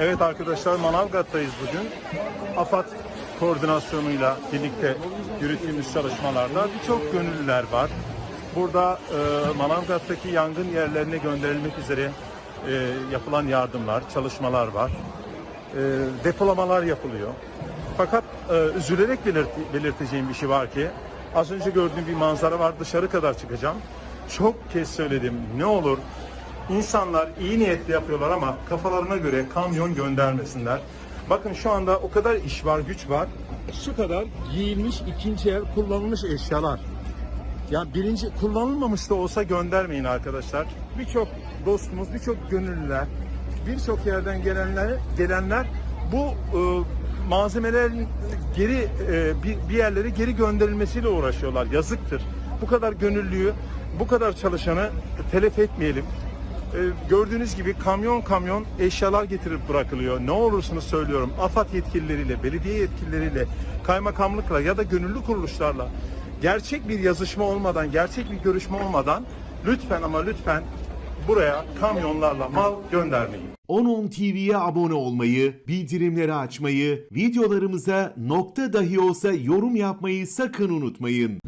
Evet arkadaşlar Manavgat'tayız bugün. AFAD koordinasyonuyla birlikte yürüttüğümüz çalışmalarda birçok gönüllüler var. Burada e, Manavgat'taki yangın yerlerine gönderilmek üzere e, yapılan yardımlar, çalışmalar var. E, depolamalar yapılıyor. Fakat e, üzülerek belirt- belirteceğim bir şey var ki az önce gördüğüm bir manzara var dışarı kadar çıkacağım. Çok kez söyledim ne olur İnsanlar iyi niyetle yapıyorlar ama kafalarına göre kamyon göndermesinler. Bakın şu anda o kadar iş var, güç var. Şu kadar giyilmiş ikinci el kullanılmış eşyalar. Ya birinci kullanılmamış da olsa göndermeyin arkadaşlar. Birçok dostumuz, birçok gönüllüler, birçok yerden gelenler gelenler bu e, malzemelerin geri e, bir, bir yerlere geri gönderilmesiyle uğraşıyorlar. Yazıktır. Bu kadar gönüllüyü, bu kadar çalışanı telef etmeyelim. E, gördüğünüz gibi kamyon kamyon eşyalar getirip bırakılıyor. Ne olursunuz söylüyorum. AFAD yetkilileriyle, belediye yetkilileriyle, kaymakamlıkla ya da gönüllü kuruluşlarla gerçek bir yazışma olmadan, gerçek bir görüşme olmadan lütfen ama lütfen buraya kamyonlarla mal göndermeyin. 10.10 TV'ye abone olmayı, bildirimleri açmayı, videolarımıza nokta dahi olsa yorum yapmayı sakın unutmayın.